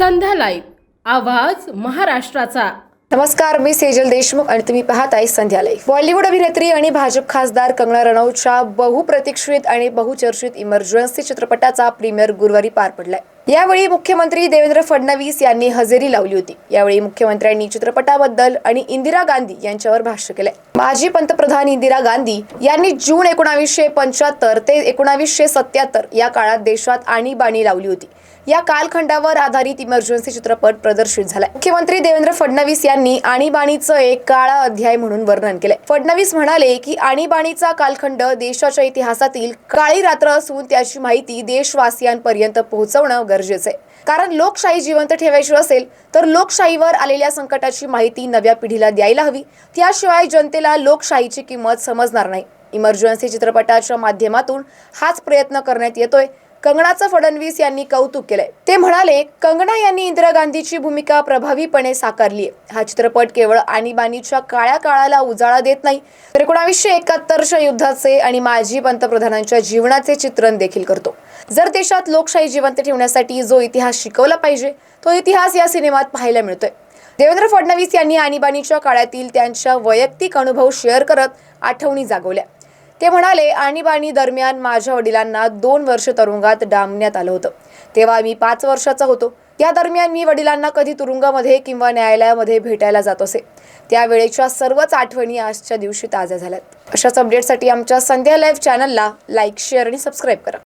Live. आवाज महाराष्ट्राचा. नमस्कार मी सेजल देशमुख आणि तुम्ही पाहत आहेस संध्यालय बॉलिवूड अभिनेत्री आणि भाजप खासदार कंगना रनौतच्या बहुप्रतीक्षित आणि बहुचर्चित इमर्जन्सी चित्रपटाचा प्रीमियर गुरुवारी पार पडलाय. यावेळी मुख्यमंत्री देवेंद्र फडणवीस यांनी हजेरी लावली होती. यावेळी मुख्यमंत्र्यांनी चित्रपटाबद्दल आणि इंदिरा गांधी यांच्यावर भाष्य केलंय. माजी पंतप्रधान इंदिरा गांधी यांनी जून एकोणावीसशे पंच्याहत्तर ते एकोणावीसशे सत्याहत्तर या काळात देशात आणीबाणी लावली होती. या कालखंडावर आधारित इमर्जन्सी चित्रपट प्रदर्शित झालाय. मुख्यमंत्री देवेंद्र फडणवीस यांनी आणीबाणीचं एक काळा अध्याय म्हणून वर्णन केलंय. फडणवीस म्हणाले की आणीबाणीचा कालखंड देशाच्या इतिहासातील काळी रात्र असून त्याची माहिती देशवासियांपर्यंत पोहोचवणं गरजेचं. आहे कारण लोकशाही जिवंत ठेवायची असेल तर लोकशाहीवर आलेल्या संकटाची माहिती नव्या पिढीला द्यायला हवी. त्याशिवाय जनतेला लोकशाहीची किंमत समजणार नाही. इमर्जन्सी चित्रपटाच्या माध्यमातून हाच प्रयत्न करण्यात येतोय. कंगनाचं फडणवीस यांनी कौतुक केलंय. ते म्हणाले कंगना यांनी इंदिरा गांधीची भूमिका प्रभावीपणे साकारली आहे हा चित्रपट केवळ आणीबाणीच्या काळ्या काळाला उजाळा देत नाही तर एकोणावीसशे एकाहत्तरच्या युद्धाचे आणि माजी पंतप्रधानांच्या जीवनाचे चित्रण देखील करतो. जर देशात लोकशाही जिवंत ठेवण्यासाठी जो इतिहास शिकवला पाहिजे तो इतिहास या सिनेमात पाहायला मिळतोय. देवेंद्र फडणवीस यांनी आणीबाणीच्या काळातील त्यांच्या वैयक्तिक अनुभव शेअर करत आठवणी जागवल्या. ते म्हणाले आणीबाणी दरम्यान माझ्या वडिलांना दोन वर्ष तुरुंगात डांबण्यात आलं होतं. तेव्हा मी पाच वर्षाचा होतो. या दरम्यान मी वडिलांना कधी तुरुंगामध्ये किंवा न्यायालयामध्ये भेटायला जात असे. त्यावेळेच्या सर्वच आठवणी आजच्या दिवशी ताज्या झाल्यात. अशाच अपडेटसाठी आमच्या संध्या लाईव्ह चॅनलला लाईक शेअर आणि सबस्क्राईब करा.